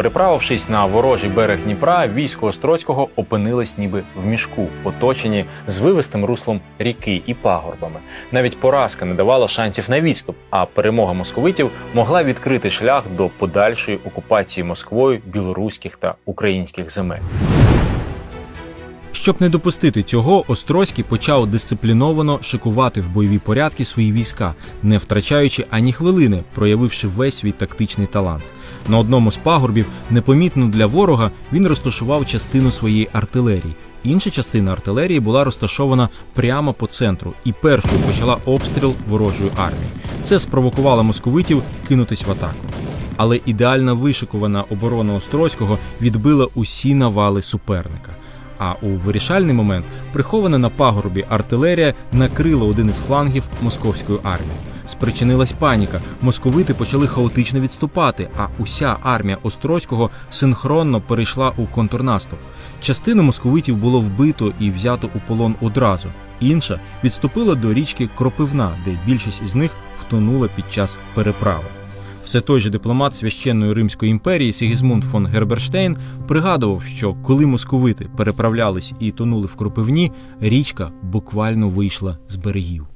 Переправившись на ворожий берег Дніпра, військо Острозького опинилось ніби в мішку, оточені звивистим руслом ріки і пагорбами. Навіть поразка не давала шансів на відступ, а перемога московитів могла відкрити шлях до подальшої окупації Москвою білоруських та українських земель. Щоб не допустити цього, Острозький почав дисципліновано шикувати в бойові порядки свої війська, не втрачаючи ані хвилини, проявивши весь свій тактичний талант. На одному з пагорбів, непомітно для ворога, він розташував частину своєї артилерії. Інша частина артилерії була розташована прямо по центру і першою почала обстріл ворожої армії. Це спровокувало московитів кинутись в атаку. Але ідеально вишикувана оборона Острозького відбила усі навали суперника. А у вирішальний момент прихована на пагорбі артилерія накрила один із флангів московської армії. Спричинилась паніка. Московити почали хаотично відступати, а уся армія Острозького синхронно перейшла у контрнаступ. Частину московитів було вбито і взято у полон одразу. Інша відступила до річки Кропивна, де більшість із них втонула під час переправи. Все той же дипломат священної Римської імперії Сігізмунд фон Герберштейн пригадував, що коли московити переправлялись і тонули в Кропивні, річка буквально вийшла з берегів.